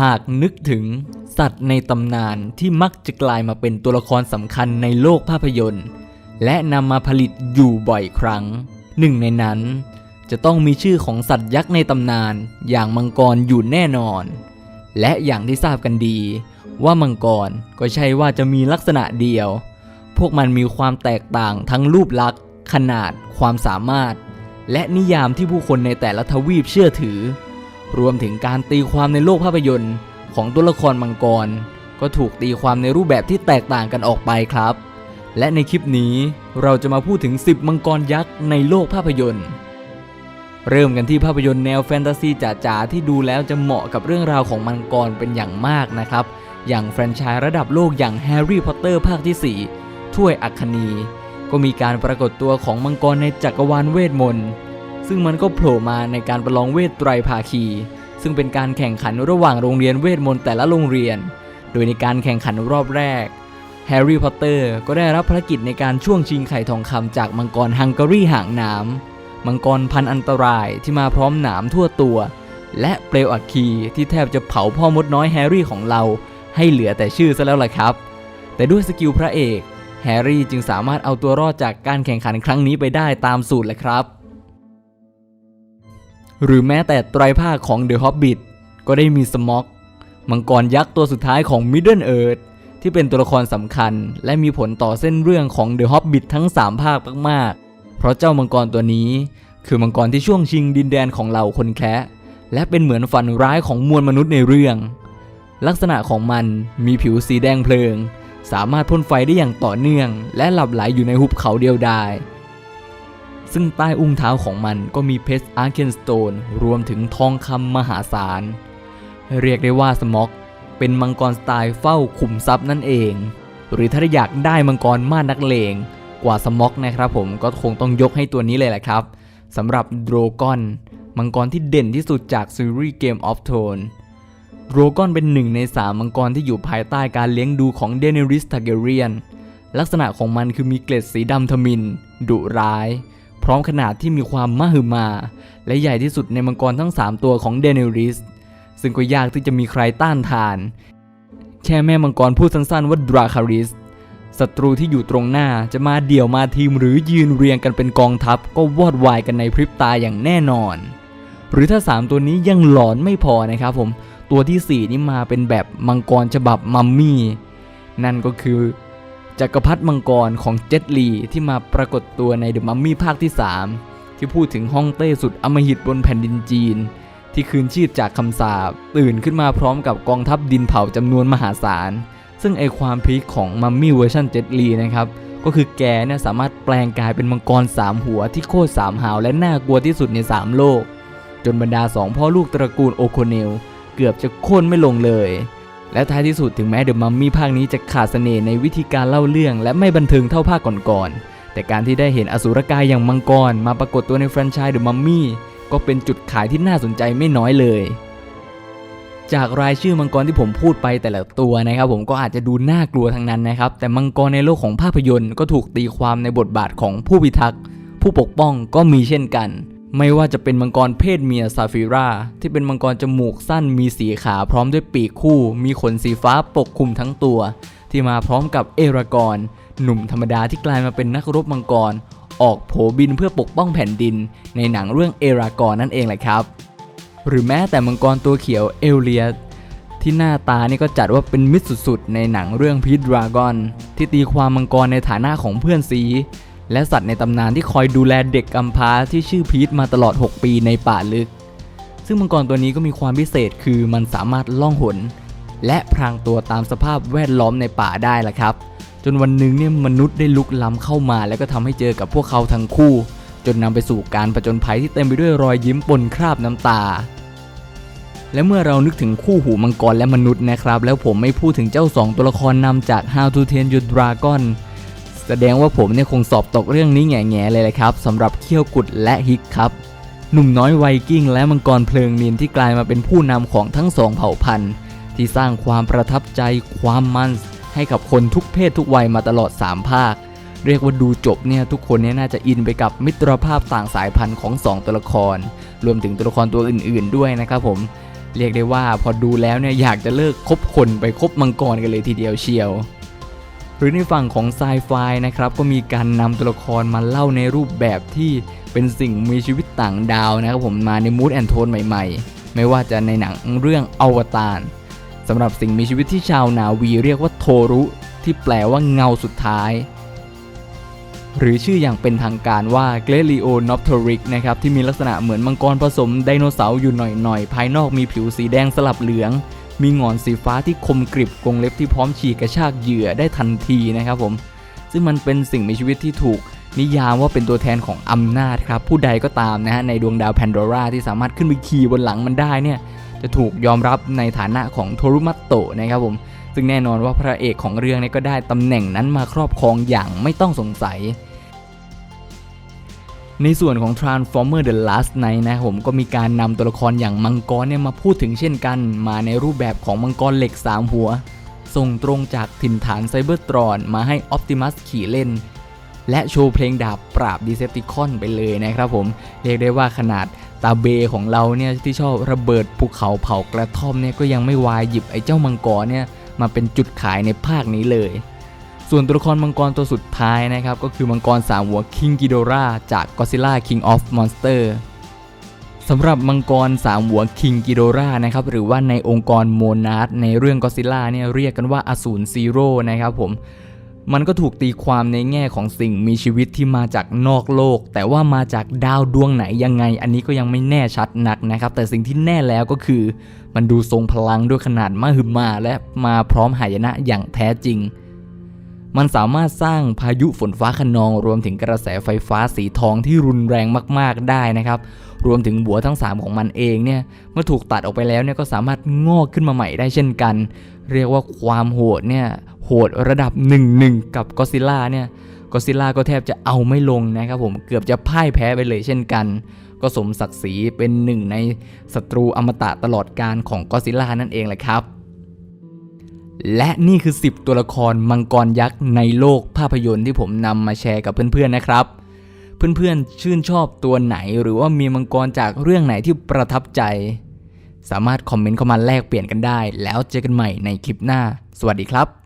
หากนึกถึงสัตว์ในตำนานที่มักจะกลายมาเป็นตัวละครสำคัญในโลกภาพยนตร์ และนำมาผลิตอยู่บ่อยครั้ง หนึ่งในนั้น จะต้องมีชื่อของสัตว์ยักษ์ในตำนานอย่างมังกรอยู่แน่นอน และอย่างที่ทราบกันดี ว่ามังกรก็ใช่ว่าจะมีลักษณะเดียว พวกมันมีความแตกต่างทั้งรูปลักษณ์ ขนาด ความสามารถ และนิยามที่ผู้คนในแต่ละทวีปเชื่อถือ รวมถึงการตีความในโลกภาพยนตร์ ของตัวละครมังกร ก็ถูกตีความในรูปแบบที่แตกต่างกันออกไปครับ และในคลิปนี้เราจะมาพูดถึง 10 มังกรยักษ์ในโลกภาพยนตร์ เริ่มกันที่ภาพยนตร์แนวแฟนตาซีจ๋าๆที่ดูแล้วจะเหมาะกับเรื่องราวของมังกรเป็นอย่างมากนะครับ อย่างแฟรนไชส์ระดับโลกอย่างแฮร์รี่พอตเตอร์ภาคที่ 4 ถ้วยอัคนีก็มีการปรากฏตัวของมังกรในจักรวาลเวทมนต์ ซึ่งมันก็โผล่มาในการประลองเวทไตรภาคี ซึ่งเป็นการแข่งขันระหว่างโรงเรียนเวทมนต์แต่ละโรงเรียน โดยในการแข่งขันรอบแรกแฮร์รี่พอตเตอร์ก็ได้รับภารกิจในการช่วงชิงไข่ทองคำจากมังกรฮังการีหางหน้ำมังกรพันอันตรายที่มาพร้อมหนามทั่วตัว และเปลวอัคคีที่แทบจะเผาพ่อมดน้อยแฮร์รี่ของเรา ให้เหลือแต่ชื่อซะแล้วล่ะครับ แต่ด้วยสกิลพระเอก แฮร์รี่จึงสามารถเอาตัวรอดจากการแข่งขันครั้งนี้ไปได้ตามสูตรเลยครับ หรือแม้แต่ไตรภาคของ The Hobbit ก็ได้มีสม็อกมังกรยักษ์ตัวสุดท้ายของ Middle Earth ที่เป็นตัวละครสำคัญ และมีผลต่อเส้นเรื่องของ The Hobbit ทั้ง 3 ภาคมากๆ เพราะเจ้ามังกรตัวนี้ คือมังกรที่ช่วงชิงดินแดนของเหล่าคนแคระและเป็นเหมือนฝันร้ายของมวลมนุษย์ในเรื่อง ลักษณะของมันมีผิวสีแดงเพลิง สามารถพ่นไฟได้อย่างต่อเนื่อง และหลับไหลอยู่ในหุบเขาเดียวดาย ซึ่งใต้อุ้งเท้าของมันก็มีเพชรอาร์เคนสโตนรวมถึงทองคำมหาศาล เรียกได้ว่าสม็อกเป็นมังกรสไตล์เฝ้าขุมทรัพย์นั่นเอง หรือถ้าอยากได้มังกรมาดนักเลงกว่าสม็อกนะครับผมก็คงต้องยกให้ตัวนี้เลยแหละครับสำหรับโดรกอนมังกรที่เด่นที่สุดจากซีรีส์ Game of Thrones โดรกอนเป็นหนึ่งในสามมังกรที่อยู่ภายใต้การเลี้ยงดูของเดเนริสทาเกเรียนลักษณะของมันคือมีเกล็ดสีดำทมิน ดุร้าย พร้อมขนาดที่มีความมหึมา และใหญ่ที่สุดในมังกรทั้ง 3 ตัวของเดเนริสซึ่งก็ยากที่จะมีใครต้านทาน แค่แม่มังกรพูดสั้นๆว่าดราคาริสศัตรูที่อยู่ตรงหน้าจะมาเดี่ยวมาทีมหรือยืนเรียงกันเป็นกองทัพ ก็วอดวายกันในพริบตาอย่างแน่นอน หรือถ้า 3 ตัวนี้ยังหลอนไม่พอนะครับผมตัวที่ 4 นี่มาเป็นแบบมังกรฉบับมัมมี่นั่นก็คือ จักรพรรดิมังกรของเจ็ตลีที่มาปรากฏตัวในเดอะมัมมี่ภาคที่ 3 ที่พูดถึงฮ่องเต้สุดอมหิตบนแผ่นดินจีน ที่คืนชีพจากคำสาปตื่นขึ้นมาพร้อมกับกองทัพดินเผาจำนวนมหาศาล ซึ่งไอความพีคของมัมมี่เวอร์ชันเจ็ตลีนะครับก็คือแกเนี่ยสามารถแปลงกายเป็นมังกรสามหัวที่โคตรสามหาวและน่ากลัวที่สุดในสามโลก จนบรรดาสองพ่อลูกตระกูลโอโคเนลเกือบจะโค่นไม่ลงเลย และท้ายที่สุดถึงแม้เดอะมัมมี่ภาคนี้จะขาดเสน่ห์ในวิธีการเล่าเรื่อง และไม่บันเทิงเท่าภาคก่อนๆ แต่การที่ได้เห็นอสุรกายอย่างมังกร มาปรากฏตัวในแฟรนไชส์เดอะมัมมี่ก็เป็นจุดขายที่น่าสนใจไม่น้อยเลย จากรายชื่อมังกรที่ผมพูดไปแต่ละตัวนะครับผมก็อาจจะดูน่ากลัวทั้งนั้นนะครับ แต่มังกรในโลกของภาพยนตร์ก็ถูกตีความในบทบาทของผู้พิทักษ์ผู้ปกป้องก็มีเช่นกัน ไม่ว่าจะเป็นมังกรเพศเมียซาฟิราที่เป็นมังกรจมูกสั้นมีสีขาพร้อมด้วยปีกคู่ มีขนสีฟ้าปกคลุมทั้งตัว ที่มาพร้อมกับเอรากอนหนุ่มธรรมดาที่กลายมาเป็นนักรบมังกร ออกโผบินเพื่อปกป้องแผ่นดิน ในหนังเรื่องเอรากอนนั่นเองแหละครับ หรือแม้แต่มังกรตัวเขียวเอลเลียสที่หน้าตานี่ก็จัดว่าเป็นมิตรสุดๆ ในหนังเรื่องพีทดราก้อนที่ตีความมังกรในฐานะของเพื่อนซี และสัตว์ในตำนานที่คอยดูแลเด็กกำพร้าที่ชื่อพีทมาตลอด 6 ปีในป่าลึก ซึ่งมังกรตัวนี้ก็มีความพิเศษคือมันสามารถล่องหน และพรางตัวตามสภาพแวดล้อมในป่าได้ละครับ จนวันหนึ่งเนี่ยมนุษย์ได้ลุกล้ำเข้ามาแล้วก็ทำให้เจอกับพวกเขาทั้งคู่ จนนำไปสู่การประจนภัยที่เต็มไปด้วยรอยยิ้มปนคราบน้ำตาและเมื่อเรานึกถึงคู่หูมังกรและมนุษย์นะครับ แล้วผมไม่พูดถึงเจ้าสองตัวละครนำจาก How to Train Your Dragon แสดงว่าผมเนี่ยคงสอบตกเรื่องนี้แง่ๆเลยแหละครับสำหรับเขี้ยวกุดและฮิกครับ หนุ่มน้อยไวกิ้งและมังกรเพลิงนินที่กลายมาเป็นผู้นำของทั้งสองเผ่าพันธุ์ ที่สร้างความประทับใจความมันให้กับคนทุกเพศทุกวัยมาตลอด 3 ภาค เรียกว่าดูจบเนี่ยทุกคนเนี่ยน่าจะอินไปกับมิตรภาพต่างสายพันธุ์ของ 2 ตัวละคร รวมถึงตัวละครตัวอื่น ๆ ด้วยนะครับผมเรียกได้ว่าพอดูแล้วเนี่ยอยากจะเลิกคบคนไปคบมังกรกันเลยทีเดียวเชียว หรือในฝั่งของไซไฟนะครับก็มีการนำตัวละครมาเล่าในรูปแบบที่เป็นสิ่งมีชีวิตต่างดาวนะครับผมมาในมูดแอนโทนใหม่ๆ ไม่ว่าจะในหนังเรื่องอวตารสำหรับสิ่งมีชีวิตที่ชาวนาวีเรียกว่าโทรุที่แปลว่าเงาสุดท้าย หรือชื่ออย่างเป็นทางการว่าเกลลิโอนอปทริกนะครับที่มีลักษณะเหมือนมังกรผสมไดโนเสาร์อยู่หน่อยๆ ภายนอกมีผิวสีแดงสลับเหลือง มีงอนสีฟ้าที่คมกริบกรงเล็บที่พร้อมฉีกกระชากเหยื่อได้ทันทีนะครับผมซึ่งมันเป็นสิ่งมีชีวิตที่ถูกนิยามว่าเป็นตัวแทนของอำนาจครับ ผู้ใดก็ตามนะฮะในดวงดาวแพนโดราที่สามารถขึ้นไปขี่บนหลังมันได้เนี่ยจะถูกยอมรับในฐานะของโทรุมัตโตนะครับผมซึ่งแน่นอนว่าพระเอกของเรื่องนี้ก็ได้ตำแหน่งนั้นมาครอบครองอย่างไม่ต้องสงสัย ในส่วนของ Transformer The Last Night นะผมก็มีการนำตัวละครอย่างมังกรเนี่ยมาพูดถึงเช่นกัน มาในรูปแบบของมังกรเหล็ก 3 หัว ส่งตรงจากถิ่นฐานไซเบอร์ตรอนมาให้ Optimus ขี่เล่น และโชว์เพลงดาบปราบดีเซปติคอนไปเลยนะครับผม เรียกได้ว่าขนาดตาเบของเราเนี่ยที่ชอบระเบิดภูเขาเผากระท่อมเนี่ยก็ยังไม่วายหยิบไอ้เจ้ามังกรเนี่ยมาเป็นจุดขายในภาคนี้เลย ส่วนตัวละครมังกรตัวสุดท้ายนะครับก็คือมังกรสามหัว King Ghidorah จาก Godzilla King of Monster สำหรับมังกรสามหัว King Ghidorah นะครับหรือว่าในองค์กรโมนาร์ในเรื่อง Godzilla เนี่ยเรียกกันว่าอสูรซีโร่นะครับผมมันก็ถูกตีความในแง่ของสิ่งมีชีวิตที่มาจากนอกโลก แต่ว่ามาจากดาวดวงไหนยังไง อันนี้ก็ยังไม่แน่ชัดนักนะครับ แต่สิ่งที่แน่แล้วก็คือ มันดูทรงพลังด้วยขนาดมหึมาและมาพร้อมหายนะอย่างแท้จริง มันสามารถสร้างพายุฝนฟ้าขนอง รวมถึงกระแสไฟฟ้าสีทองที่รุนแรงมากๆได้นะครับ รวมถึงหัวทั้ง 3 ของมันเองเนี่ยเมื่อถูกตัดออกไปแล้วเนี่ยก็สามารถงอกขึ้นมาใหม่ได้เช่นกัน เรียกว่าความโหดเนี่ยโหดระดับ 1-1 กับก็ซิล่าเนี่ยก็ซิล่าก็แทบจะเอาไม่ลงนะครับผมเกือบจะพ่ายแพ้ไปเลยเช่นกัน ก็สมศักดิ์ศรีเป็นหนึ่งในศัตรูอมตะตลอดการของก็ซิล่านั่นเองแหละครับ และนี่คือ 10 ตัวละครมังกรยักษ์ในโลกภาพยนตร์ที่ผมนำมาแชร์กับเพื่อนๆนะครับ เพื่อนๆชื่นชอบตัวไหนหรือว่ามีมังกรจากเรื่องไหนที่ประทับใจ สามารถคอมเมนต์เข้ามาแลกเปลี่ยนกันได้ แล้วเจอกันใหม่ในคลิปหน้า สวัสดีครับ